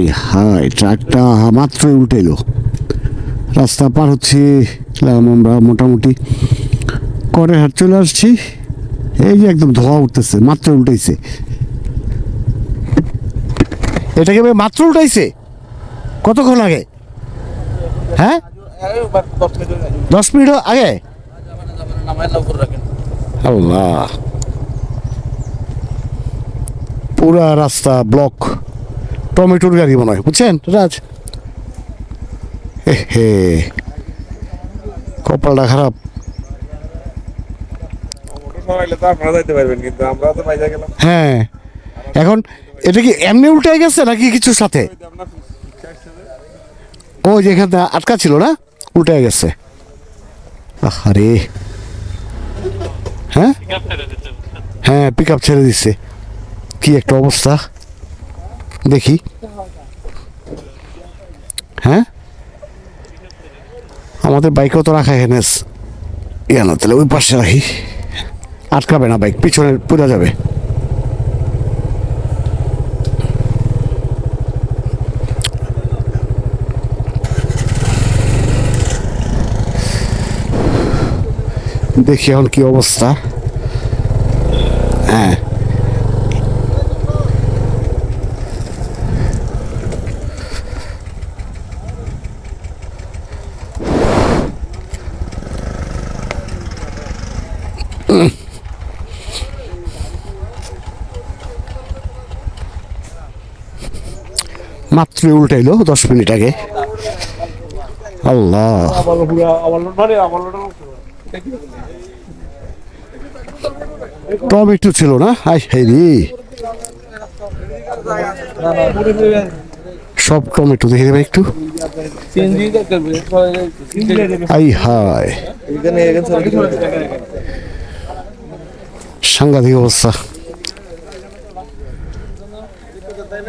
I high ট্রাকটা মাত্র উঠে এলো। রাস্তা পার হচ্ছে আমরা মোটামুটি। করে হাট চলে আসছি। এই যে একদম ধোয়া উঠতেছে, মাত্র উল্টাইছে। এটাকে মাত্র উল্টাইছে? কতক্ষণ আগে? হ্যাঁ? দশ মিনিট আগে? আল্লাহ। পুরা রাস্তা ব্লক। টমেটোর গাড়ি মনে হয় বুঝছেন? রাজ। এ হে কপালটা খারাপ। সরাইলে তো আপনারা যাইতে পারবেন কিন্তু আমরা তো বাইরে গেলাম। হ্যাঁ। এখন এটা কি এমনি উল্টে গেছে নাকি কিছুর সাথে? ও যেখানে আটকা ছিল না উল্টে গেছে। আরে হ্যাঁ? হ্যাঁ পিক আপ ছেড়ে দিচ্ছে কি একটা অবস্থা। দেখি। হ্যাঁ? আমাদের বাইকও তো রাখা এখানে। ইয়া না, তাহলে ওই পাশে রাখি। আটকাবে না বাইক, পিছনে পুরা যাবে। দেখি এখন কি অবস্থা। হ্যাঁ। মাত্র উল্টাইলো দশ মিনিট আগে। আল্লাহ। টমেটো ছিল না? আই হেরি। সব টমেটো দেখে দেবে একটু। আই হায়। সাংঘাতিক অবস্থা।